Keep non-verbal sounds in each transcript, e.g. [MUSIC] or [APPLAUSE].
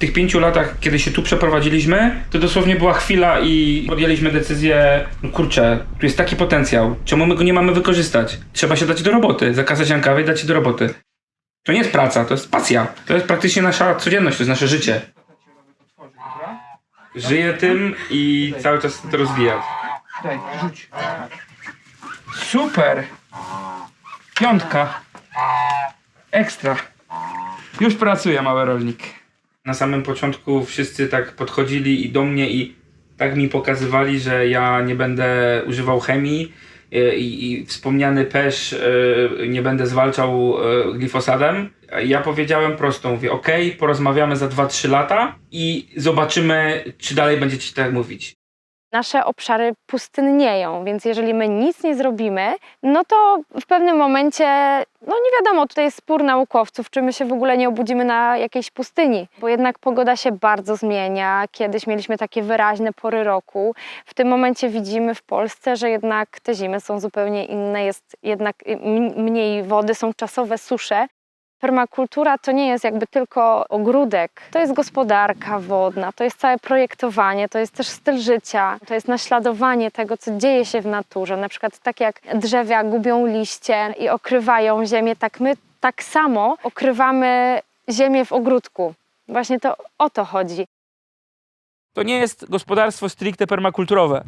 tych pięciu latach, kiedy się tu przeprowadziliśmy, to dosłownie była chwila i podjęliśmy decyzję, no kurczę, tu jest taki potencjał, czemu my go nie mamy wykorzystać? Trzeba się dać do roboty, zakazać kawę i dać się do roboty. To nie jest praca, to jest pasja. To jest praktycznie nasza codzienność, to jest nasze życie. Żyję tym i cały czas to rozwijać. Daj, rzuć. Super. Piątka. Ekstra. Już pracuje mały rolnik. Na samym początku wszyscy tak podchodzili i do mnie i tak mi pokazywali, że ja nie będę używał chemii e, i, i wspomniany pesz e, nie będę zwalczał e, glifosadem. Ja powiedziałem prosto, mówię ok, porozmawiamy za 2-3 lata i zobaczymy, czy dalej będziecie tak mówić. Nasze obszary pustynnieją, więc jeżeli my nic nie zrobimy, no to w pewnym momencie, no nie wiadomo, tutaj jest spór naukowców, czy my się w ogóle nie obudzimy na jakiejś pustyni, bo jednak pogoda się bardzo zmienia. Kiedyś mieliśmy takie wyraźne pory roku. W tym momencie widzimy w Polsce, że jednak te zimy są zupełnie inne, jest jednak m- mniej wody, są czasowe susze. Permakultura to nie jest jakby tylko ogródek, to jest gospodarka wodna, to jest całe projektowanie, to jest też styl życia, to jest naśladowanie tego, co dzieje się w naturze. Na przykład tak jak drzewia gubią liście i okrywają ziemię, tak my tak samo okrywamy ziemię w ogródku. Właśnie to o to chodzi. To nie jest gospodarstwo stricte permakulturowe.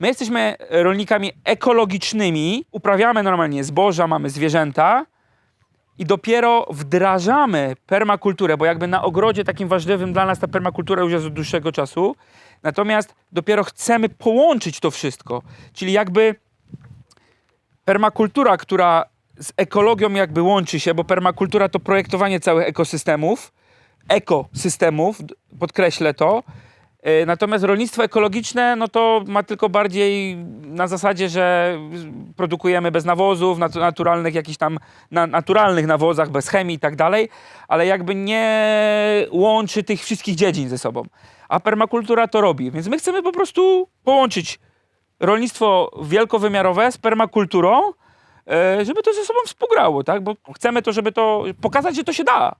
My jesteśmy rolnikami ekologicznymi, uprawiamy normalnie zboża, mamy zwierzęta i dopiero wdrażamy permakulturę, bo jakby na ogrodzie takim ważliwym dla nas ta permakultura już jest od dłuższego czasu. Natomiast dopiero chcemy połączyć to wszystko. Czyli jakby permakultura, która z ekologią jakby łączy się, bo permakultura to projektowanie całych ekosystemów, ekosystemów, podkreślę to. E, Natomiast rolnictwo ekologiczne, no to ma tylko bardziej na zasadzie, że produkujemy bez nawozów, natu- naturalnych jakichś tam, na naturalnych nawozach, bez chemii i tak dalej, ale jakby nie łączy tych wszystkich dziedzin ze sobą. A permakultura to robi, więc my chcemy po prostu połączyć rolnictwo wielkowymiarowe z permakulturą, e, żeby to ze sobą współgrało, tak? Bo chcemy to, żeby to pokazać, że to się da.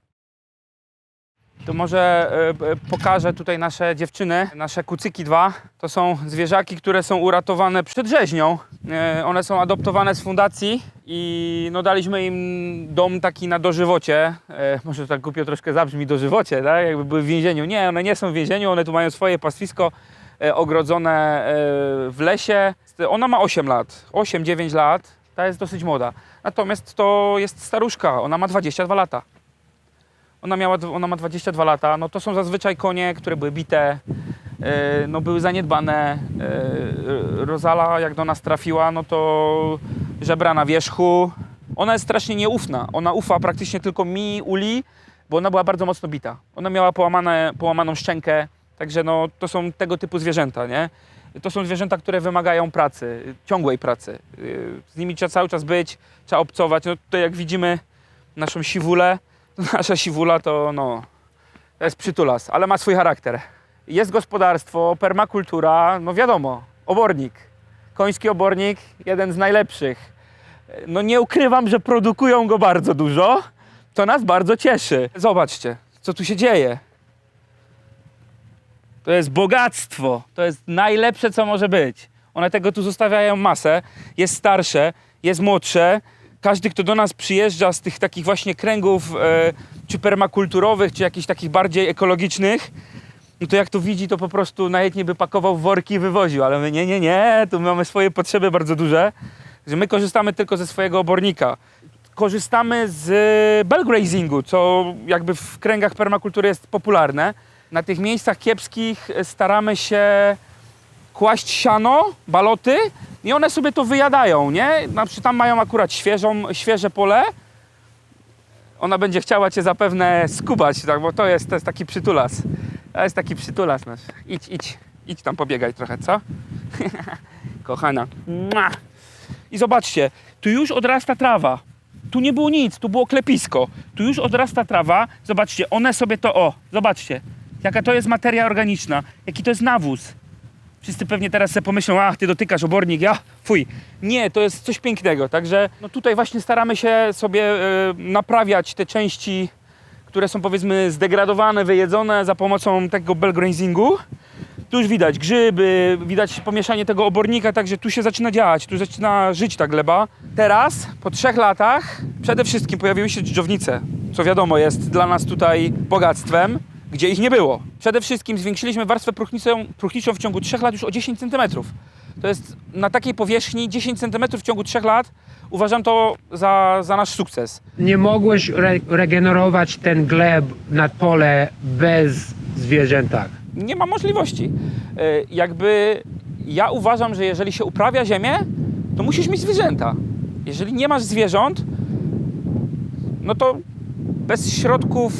To może e, e, pokażę tutaj nasze dziewczyny, nasze kucyki dwa. To są zwierzaki, które są uratowane przed rzeźnią. E, One są adoptowane z fundacji i no daliśmy im dom taki na dożywocie. Może to tak głupio troszkę zabrzmi dożywocie, tak? jakby były w więzieniu. Nie, one nie są w więzieniu, one tu mają swoje pastwisko ogrodzone w lesie. Ona ma 8 lat, 8-9 lat. Ta jest dosyć młoda. Natomiast to jest staruszka, ona ma 22 lata. Ona, miała, ona ma 22 lata, no to są zazwyczaj konie, które były bite, e, no były zaniedbane. E, Rozala jak do nas trafiła, no to żebra na wierzchu. Ona jest strasznie nieufna. Ona ufa praktycznie tylko mi, Uli, bo ona była bardzo mocno bita. Ona miała połamane, połamaną szczękę, także no to są tego typu zwierzęta, nie? To są zwierzęta, które wymagają pracy, ciągłej pracy. Y, Z nimi trzeba cały czas być, trzeba obcować. No tutaj jak widzimy naszą siwulę, [LAUGHS] Nasza siwula to no, to jest przytulas, ale ma swój charakter. Jest gospodarstwo, permakultura, no wiadomo, obornik. Koński obornik, jeden z najlepszych. No nie ukrywam, że produkują go bardzo dużo. To nas bardzo cieszy. Zobaczcie, co tu się dzieje. To jest bogactwo. To jest najlepsze, co może być. One tego tu zostawiają masę. Jest starsze, jest młodsze. Każdy, kto do nas przyjeżdża z tych takich właśnie kręgów, e, czy permakulturowych, czy jakichś takich bardziej ekologicznych, no to jak to widzi, to po prostu najchętniej by pakował worki i wywoził. Ale my nie, nie, nie, tu mamy swoje potrzeby bardzo duże, że my korzystamy tylko ze swojego obornika. Korzystamy z belgrazingu, co jakby w kręgach permakultury jest popularne. Na tych miejscach kiepskich staramy się kłaść siano, baloty i one sobie to wyjadają, nie? Na przykład tam mają akurat świeżą, świeże pole. Ona będzie chciała cię zapewne skubać, tak? bo to jest, to jest taki przytulas. To jest taki przytulas nasz. Idź, idź, idź tam pobiegaj trochę, co? [LAUGHS] Kochana. I zobaczcie, tu już odrasta trawa. Tu nie było nic, tu było klepisko. Tu już odrasta trawa. Zobaczcie, one sobie to, o, zobaczcie. Jaka to jest materia organiczna, jaki to jest nawóz. Wszyscy pewnie teraz sobie pomyślą, ach, ty dotykasz obornik, ja, fuj. Nie, to jest coś pięknego, także no tutaj właśnie staramy się sobie e, naprawiać te części, które są powiedzmy zdegradowane, wyjedzone za pomocą tego belgrazingu. Tu już widać grzyby, widać pomieszanie tego obornika, także tu się zaczyna działać, tu zaczyna żyć ta gleba. Teraz, po trzech latach, przede wszystkim pojawiły się dżdżownice, co wiadomo jest dla nas tutaj bogactwem, gdzie ich nie było. Przede wszystkim zwiększyliśmy warstwę próchniczą, próchniczą w ciągu trzech lat już o 10 cm. To jest na takiej powierzchni 10 cm w ciągu trzech lat. Uważam to za, za nasz sukces. Nie mogłeś re- regenerować ten gleb nad pole bez zwierzętach. nie ma możliwości. E, Jakby ja uważam, że jeżeli się uprawia ziemię, to musisz mieć zwierzęta. Jeżeli nie masz zwierząt, no to bez środków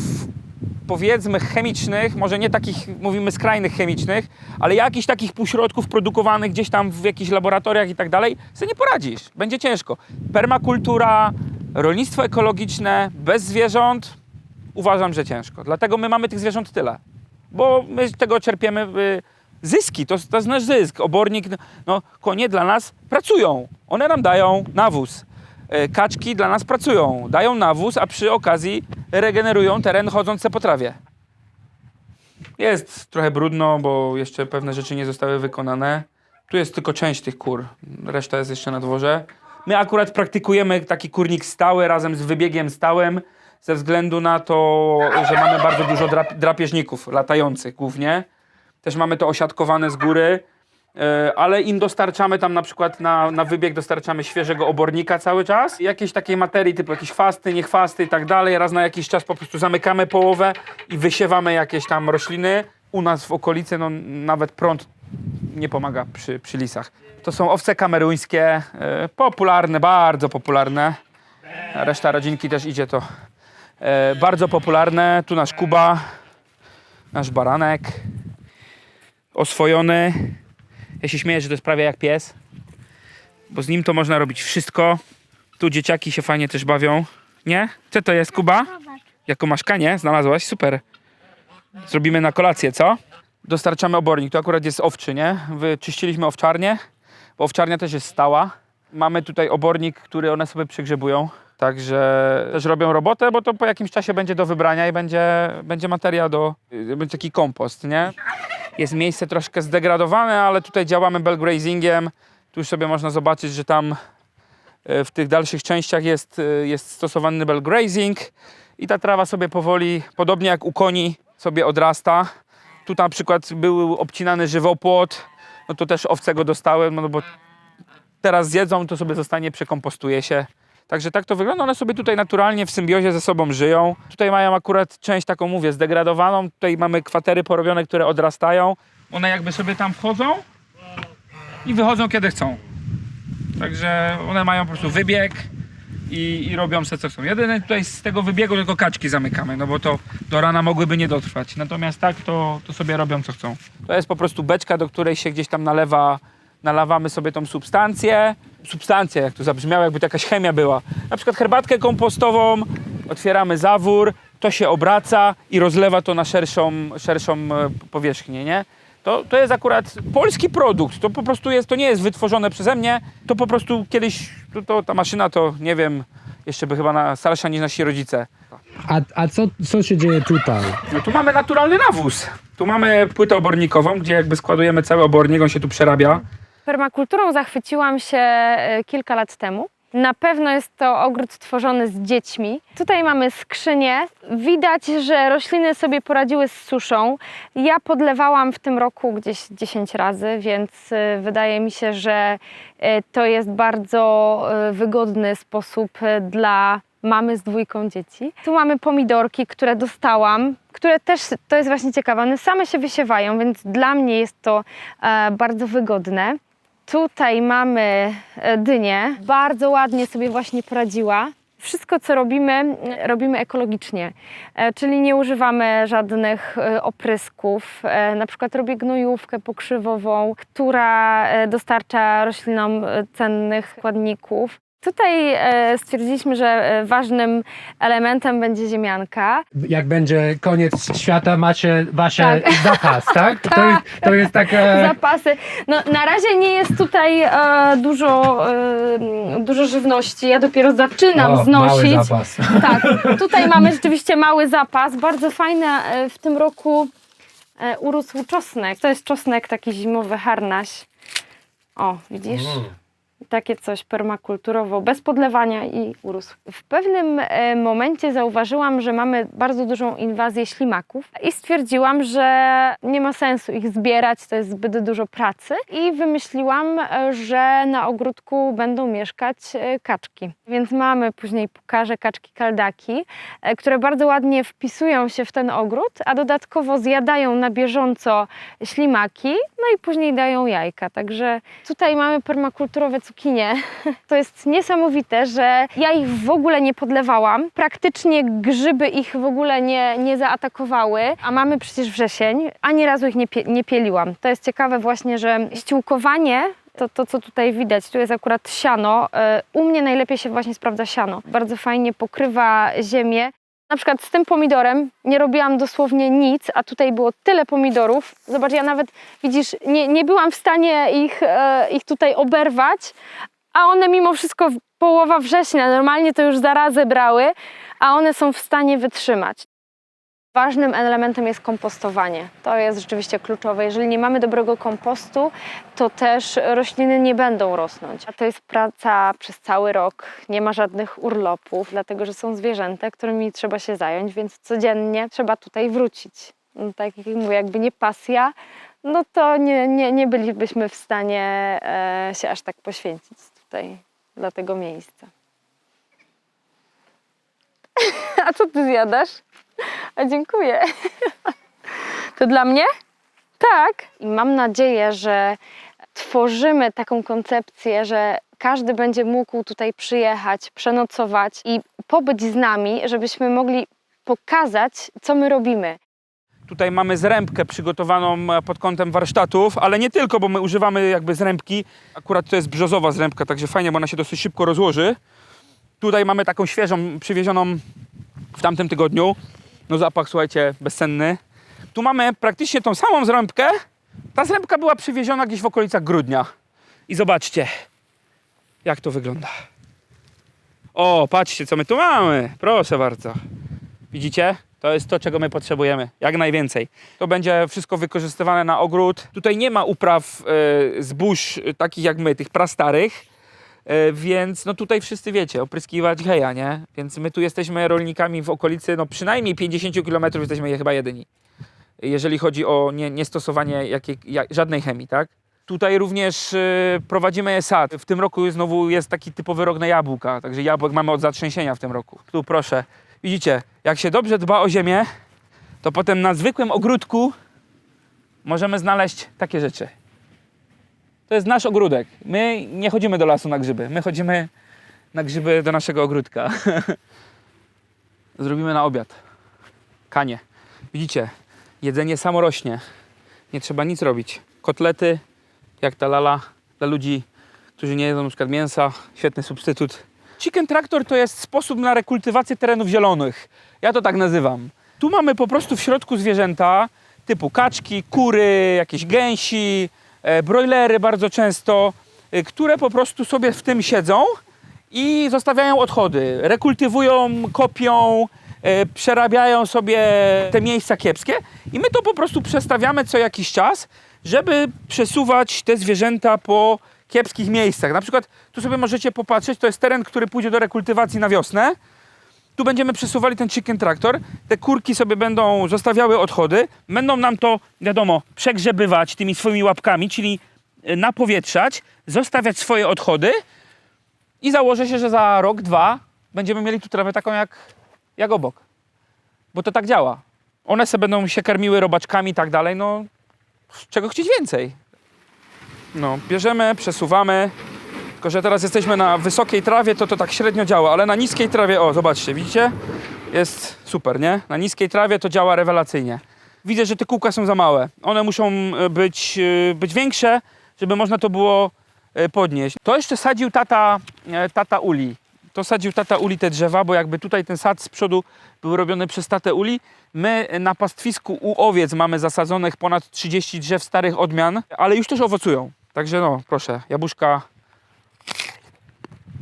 powiedzmy chemicznych, może nie takich mówimy skrajnych chemicznych, ale jakichś takich półśrodków produkowanych gdzieś tam w jakichś laboratoriach i tak dalej, sobie nie poradzisz. Będzie ciężko. Permakultura, rolnictwo ekologiczne bez zwierząt, uważam, że ciężko. Dlatego my mamy tych zwierząt tyle bo my z tego czerpiemy y, zyski, to, to jest nasz zysk. Obornik, no konie dla nas pracują, one nam dają nawóz. Y, Kaczki dla nas pracują, dają nawóz, a przy okazji regenerują teren chodząc se po trawie. Jest trochę brudno, bo jeszcze pewne rzeczy nie zostały wykonane. Tu jest tylko część tych kur, reszta jest jeszcze na dworze. My akurat praktykujemy taki kurnik stały razem z wybiegiem stałym, ze względu na to, że mamy bardzo dużo drap drapieżników latających głównie. Też mamy to osiadkowane z góry, e, ale im dostarczamy tam na przykład na, na wybieg dostarczamy świeżego obornika cały czas. Jakiejś takiej materii typu jakieś chwasty, niechwasty i tak dalej. Raz na jakiś czas po prostu zamykamy połowę i wysiewamy jakieś tam rośliny. U nas w okolicy no, nawet prąd nie pomaga przy, przy lisach. To są owce kameruńskie, e, popularne, bardzo popularne. Reszta rodzinki też idzie to. E, bardzo popularne. Tu nasz Kuba, nasz baranek, oswojony. Ja się śmieję, że to jest prawie jak pies, bo z nim to można robić wszystko. Tu dzieciaki się fajnie też bawią. Nie? Co to jest, Kuba? Jako maszkanie znalazłaś? Super. Zrobimy na kolację, co? Dostarczamy obornik. To akurat jest owczy, nie? Wyczyściliśmy owczarnię, bo owczarnia też jest stała. Mamy tutaj obornik, który one sobie przygrzebują. Także też robią robotę, bo to po jakimś czasie będzie do wybrania i będzie, będzie materia do, będzie taki kompost, nie? Jest miejsce troszkę zdegradowane, ale tutaj działamy belgrazingiem. Tu już sobie można zobaczyć, że tam y, w tych dalszych częściach jest, y, jest stosowany belgrazing i ta trawa sobie powoli, podobnie jak u koni, sobie odrasta. Tu na przykład był obcinany żywopłot, no to też owce go dostały, no bo teraz zjedzą, to sobie zostanie, przekompostuje się. Także tak to wygląda. One sobie tutaj naturalnie w symbiozie ze sobą żyją. Tutaj mają akurat część taką, mówię, zdegradowaną. Tutaj mamy kwatery porobione, które odrastają. One jakby sobie tam wchodzą i wychodzą kiedy chcą. Także one mają po prostu wybieg i, i robią se co chcą. Jedyne tutaj z tego wybiegu tylko kaczki zamykamy, no bo to do rana mogłyby nie dotrwać. Natomiast tak to, to sobie robią co chcą. To jest po prostu beczka, do której się gdzieś tam nalewa, nalewamy sobie tą substancję. Substancję, jak to zabrzmiało, jakby to jakaś chemia była. Na przykład herbatkę kompostową, otwieramy zawór, to się obraca i rozlewa to na szerszą, szerszą e, powierzchnię, nie? To, to jest akurat polski produkt. To po prostu jest, to nie jest wytworzone przeze mnie. To po prostu kiedyś, to, to, ta maszyna to, nie wiem, jeszcze by chyba na, starsza niż nasi rodzice. A, a co, co się dzieje tutaj? No tu mamy naturalny nawóz. Tu mamy płytę obornikową, gdzie jakby składujemy cały obornik, on się tu przerabia. Permakulturą zachwyciłam się e, kilka lat temu. Na pewno jest to ogród tworzony z dziećmi. Tutaj mamy skrzynię. Widać, że rośliny sobie poradziły z suszą. Ja podlewałam w tym roku gdzieś 10 razy, więc e, wydaje mi się, że e, to jest bardzo wygodny sposób dla mamy z dwójką dzieci. Tu mamy pomidorki, które dostałam, które też, to jest właśnie ciekawe, one same się wysiewają, więc dla mnie jest to bardzo wygodne. Tutaj mamy e, dynię. Bardzo ładnie sobie właśnie poradziła. Wszystko, co robimy, robimy ekologicznie, e, czyli nie używamy żadnych e, oprysków. Na przykład robię gnojówkę pokrzywową, która dostarcza roślinom cennych składników. Tutaj e, stwierdziliśmy, że e, ważnym elementem będzie ziemianka. Jak będzie koniec świata, macie wasze Tak. zapas, tak? [LAUGHS] To, Tak. jest, to jest taka... Zapasy. No, na razie nie jest tutaj e, dużo, e, dużo żywności. Ja dopiero zaczynam o, znosić. Mały zapas. [LAUGHS] Tak, tutaj mamy rzeczywiście mały zapas. Bardzo fajne e, w tym roku e, urósł czosnek. To jest czosnek taki zimowy harnaś. O, widzisz? Takie coś permakulturowo, bez podlewania i urósł. W pewnym e, momencie zauważyłam, że mamy bardzo dużą inwazję ślimaków i stwierdziłam, że nie ma sensu ich zbierać, to jest zbyt dużo pracy i wymyśliłam, e, że na ogródku będą mieszkać e, kaczki. Więc mamy później pukarze, kaczki kaldaki, które bardzo ładnie wpisują się w ten ogród, a dodatkowo zjadają na bieżąco ślimaki, no i później dają jajka. Także tutaj mamy permakulturowe cukinie. [LAUGHS] To jest niesamowite, że ja ich w ogóle nie podlewałam. Praktycznie grzyby ich w ogóle nie, nie zaatakowały, a mamy przecież wrzesień. Ani razu ich nie, pie, nie pieliłam. To jest ciekawe właśnie, że ściółkowanie to, to, co tutaj widać, tu jest akurat siano. E, U mnie najlepiej się właśnie sprawdza siano. Bardzo fajnie pokrywa ziemię. Na przykład z tym pomidorem nie robiłam dosłownie nic, a tutaj było tyle pomidorów. Zobacz, ja nawet, widzisz, nie, nie byłam w stanie ich, e, ich tutaj oberwać, a one mimo wszystko połowa września, normalnie to już zarazy brały, a one są w stanie wytrzymać. Ważnym elementem jest kompostowanie. To jest rzeczywiście kluczowe. Jeżeli nie mamy dobrego kompostu, to też rośliny nie będą rosnąć. A to jest praca przez cały rok. Nie ma żadnych urlopów, dlatego że są zwierzęta, którymi trzeba się zająć, więc codziennie trzeba tutaj wrócić. No, Tak jak mówię, jakby nie pasja, no to nie, nie, nie bylibyśmy w stanie e, się aż tak poświęcić tutaj dla tego miejsca. [LAUGHS] A co ty zjadasz? A dziękuję. To dla mnie? Tak. I mam nadzieję, że tworzymy taką koncepcję, że każdy będzie mógł tutaj przyjechać, przenocować i pobyć z nami, żebyśmy mogli pokazać, co my robimy. Tutaj mamy zrębkę przygotowaną e, pod kątem warsztatów, ale nie tylko, bo my używamy jakby zrębki. Akurat to jest brzozowa zrębka, także fajnie, bo ona się dosyć szybko rozłoży. Tutaj mamy taką świeżą, przywiezioną w tamtym tygodniu. No zapach, słuchajcie, bezcenny. Tu mamy praktycznie tą samą zrębkę. Ta zrębka była przywieziona gdzieś w okolicach grudnia. I zobaczcie, jak to wygląda. O, patrzcie, co my tu mamy. Proszę bardzo. Widzicie? To jest to, czego my potrzebujemy. Jak najwięcej. To będzie wszystko wykorzystywane na ogród. Tutaj nie ma upraw e, zbóż e, takich jak my, tych prastarych. E, więc no tutaj wszyscy wiecie, opryskiwać heja, nie? Więc my tu jesteśmy rolnikami w okolicy, no przynajmniej 50 km jesteśmy chyba jedyni. Jeżeli chodzi o nie, niestosowanie jakiej, jak, żadnej chemii, tak? Tutaj również e, prowadzimy sad. W tym roku znowu jest taki typowy rok na jabłka, także jabłek mamy od zatrzęsienia w tym roku. Tu proszę, widzicie, jak się dobrze dba o ziemię, to potem na zwykłym ogródku możemy znaleźć takie rzeczy. To jest nasz ogródek. My nie chodzimy do lasu na grzyby, my chodzimy na grzyby do naszego ogródka. [LAUGHS] Zrobimy na obiad. Kanie. Widzicie, jedzenie samo rośnie. Nie trzeba nic robić. Kotlety, jak ta lala, dla ludzi, którzy nie jedzą na przykład mięsa, świetny substytut. Chicken Tractor to jest sposób na rekultywację terenów zielonych. Ja to tak nazywam. Tu mamy po prostu w środku zwierzęta typu kaczki, kury, jakieś gęsi, e, brojlery bardzo często, e, które po prostu sobie w tym siedzą i zostawiają odchody. Rekultywują, kopią, e, przerabiają sobie te miejsca kiepskie i my to po prostu przestawiamy co jakiś czas, żeby przesuwać te zwierzęta po kiepskich miejscach. Na przykład tu sobie możecie popatrzeć, to jest teren, który pójdzie do rekultywacji na wiosnę. Tu będziemy przesuwali ten chicken traktor. Te kurki sobie będą zostawiały odchody. Będą nam to, wiadomo, przegrzebywać tymi swoimi łapkami, czyli e, napowietrzać, zostawiać swoje odchody i założę się, że za rok, dwa będziemy mieli tu trawę taką jak, jak obok. Bo to tak działa. One sobie będą się karmiły robaczkami i tak dalej, no czego chcieć więcej. No, bierzemy, przesuwamy. Tylko, że teraz jesteśmy na wysokiej trawie, to to tak średnio działa, ale na niskiej trawie, o, zobaczcie, widzicie? Jest super, nie? Na niskiej trawie to działa rewelacyjnie. Widzę, że te kółka są za małe. One muszą e, być, e, być większe, żeby można to było e, podnieść. To jeszcze sadził tata tata Uli. To sadził tata Uli te drzewa, bo jakby tutaj ten sad z przodu był robiony przez tatę Uli. My na pastwisku u owiec mamy zasadzonych ponad 30 drzew starych odmian, ale już też owocują. Także no, proszę, jabłuszka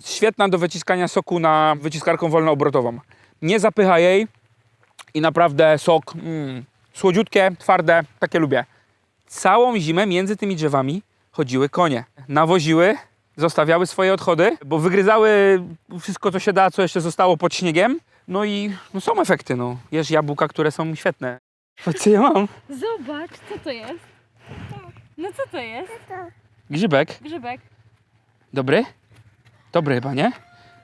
świetna do wyciskania soku na wyciskarką wolnoobrotową. Nie zapycha jej i naprawdę sok mm, słodziutkie, twarde, takie lubię. Całą zimę między tymi drzewami chodziły konie. Nawoziły, zostawiały swoje odchody, bo wygryzały wszystko, co się da, co jeszcze zostało pod śniegiem. No i no są efekty, no. Jesz jabłka, które są świetne. [LAUGHS] Co ja mam? Zobacz, co to jest? No co to jest? Grzybek. Grzybek. Dobry? Dobry chyba, nie?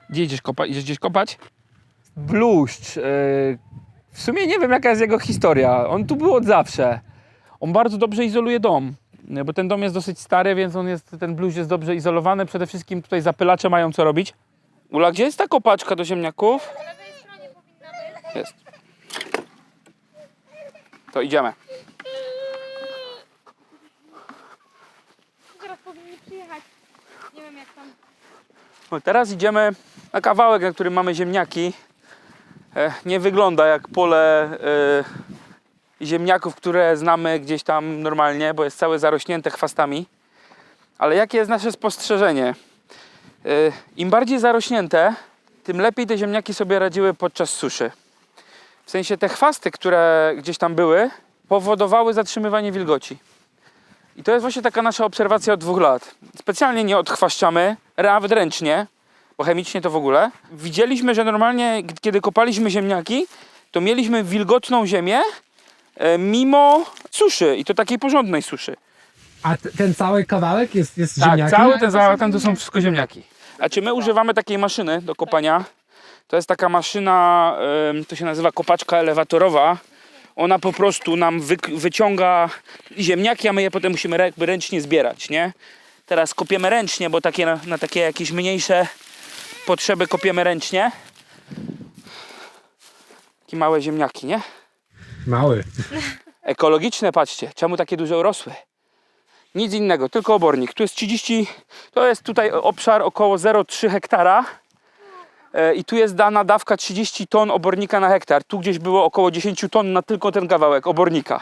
Gdzie idziesz kopać? Idziesz gdzieś kopać? Bluszcz. Yy, w sumie nie wiem, jaka jest jego historia. On tu był od zawsze. On bardzo dobrze izoluje dom. Bo ten dom jest dosyć stary, więc on jest, ten bluź jest dobrze izolowany. Przede wszystkim tutaj zapylacze mają co robić. Ula, gdzie jest ta kopaczka do ziemniaków? Jest. To idziemy. Zaraz powinni przyjechać. Nie wiem jak tam. No teraz idziemy na kawałek, na którym mamy ziemniaki. E, nie wygląda jak pole e, ziemniaków, które znamy gdzieś tam normalnie, bo jest całe zarośnięte chwastami. Ale jakie jest nasze spostrzeżenie? E, Im bardziej zarośnięte, tym lepiej te ziemniaki sobie radziły podczas suszy. W sensie te chwasty, które gdzieś tam były, powodowały zatrzymywanie wilgoci. I to jest właśnie taka nasza obserwacja od dwóch lat. Specjalnie nie odchwaszczamy, nawet ręcznie, bo chemicznie to w ogóle. Widzieliśmy, że normalnie, kiedy kopaliśmy ziemniaki, to mieliśmy wilgotną ziemię e, mimo suszy i to takiej porządnej suszy. A t- ten cały kawałek jest, jest Tak, ziemniakiem? cały ten załatam to są wszystko ziemniaki. A czy my używamy takiej maszyny do kopania? To jest taka maszyna, em, to się nazywa kopaczka elewatorowa. Ona po prostu nam wy, wyciąga ziemniaki, a my je potem musimy jakby ręcznie zbierać, nie? Teraz kopiemy ręcznie, bo takie na, na takie jakieś mniejsze potrzeby kopiemy ręcznie. Takie małe ziemniaki, nie? Mały. Ekologiczne, patrzcie, czemu takie duże urosły? Nic innego, tylko obornik. Tu jest 30, to jest tutaj obszar około 0,3 hektara i tu jest dana dawka 30 ton obornika na hektar. Tu gdzieś było około 10 ton na tylko ten kawałek obornika.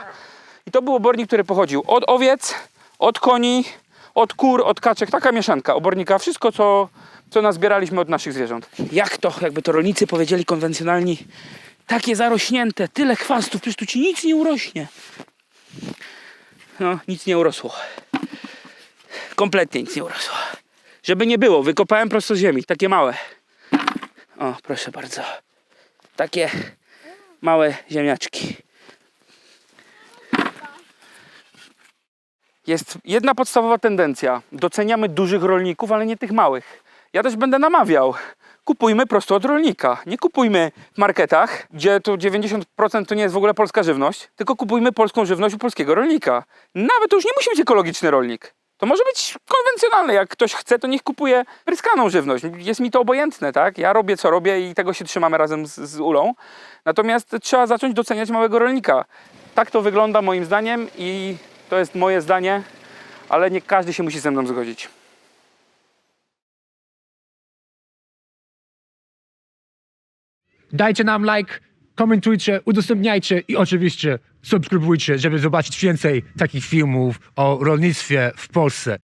I to był obornik, który pochodził od owiec, od koni, od kur, od kaczek, taka mieszanka obornika, wszystko co, co nazbieraliśmy od naszych zwierząt. Jak to, jakby to rolnicy powiedzieli konwencjonalni, takie zarośnięte, tyle chwastów, przecież tu ci nic nie urośnie. No, nic nie urosło. Kompletnie nic nie urosło. Żeby nie było, wykopałem prosto z ziemi, takie małe. O, proszę bardzo. Takie małe ziemniaczki. Jest jedna podstawowa tendencja. Doceniamy dużych rolników, ale nie tych małych. Ja też będę namawiał. Kupujmy prosto od rolnika. Nie kupujmy w marketach, gdzie to 90% to nie jest w ogóle polska żywność, tylko kupujmy polską żywność u polskiego rolnika. Nawet to już nie musi być ekologiczny rolnik. To może być konwencjonalne. Jak ktoś chce, to niech kupuje pryskaną żywność. Jest mi to obojętne, tak? Ja robię co robię i tego się trzymamy razem z, z Ulą. Natomiast trzeba zacząć doceniać małego rolnika. Tak to wygląda moim zdaniem i to jest moje zdanie, ale nie każdy się musi ze mną zgodzić. Dajcie nam like, komentujcie, udostępniajcie i oczywiście subskrybujcie, żeby zobaczyć więcej takich filmów o rolnictwie w Polsce.